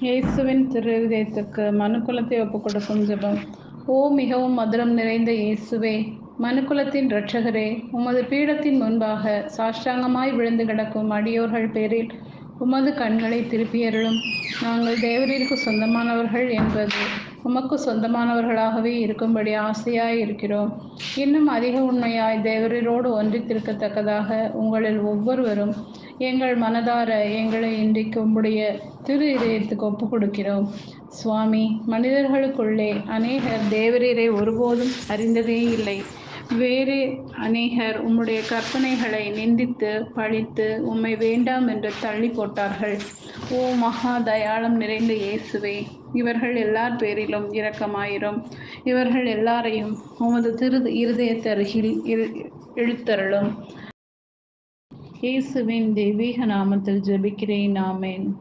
இயேசுவின் திருதயத்துக்கு மனுக்குலத்தை ஒப்புக் கொடுக்கும் ஜெபம். ஓ மிகவும் மதுரம் நிறைந்த இயேசுவே மனுக்குலத்தின் இரட்சகரே உமது பீடத்தின் முன்பாக சாஷ்டாங்கமாய் விழுந்து கிடக்கும் அடியோர்கள் பேரில் உமது கண்களை திருப்பியருளும். நாங்கள் தேவரீருக்கு சொந்தமானவர்கள் என்பது உமக்கு சொந்தமானவர்களாகவே இருக்கும்படி ஆசையாய் இருக்கிறோம் இன்னும் அதிக உண்மையாய் தேவரீரோடு ஒன்றித்திருக்கத்தக்கதாக உங்களில் ஒவ்வொருவரும் எங்கள் மனதார எங்களை இன்றைக்கு உம்முடைய திரு இதயத்துக்கு ஒப்பு கொடுக்கிறோம் சுவாமி மனிதர்களுக்குள்ளே அநேகர் தேவரீரை ஒருபோதும் அறிந்ததே இல்லை வேறு அநேகர் உம்முடைய கற்பனைகளை நிந்தித்து பழித்து உம்மை வேண்டாம் என்று தள்ளி போட்டார்கள். ஓ மகா தயாளம் நிறைந்த இயேசுவே இவர்கள் எல்லார் பேரிலும் இரக்கமாயிரும். இவர்கள் எல்லாரையும் உமது திரு இருதயத்தருகில் இழு இழுத்தருளும். இயேசுவின் தெய்வீக நாமத்தில் ஜெபிக்கிறேன். நாமேன்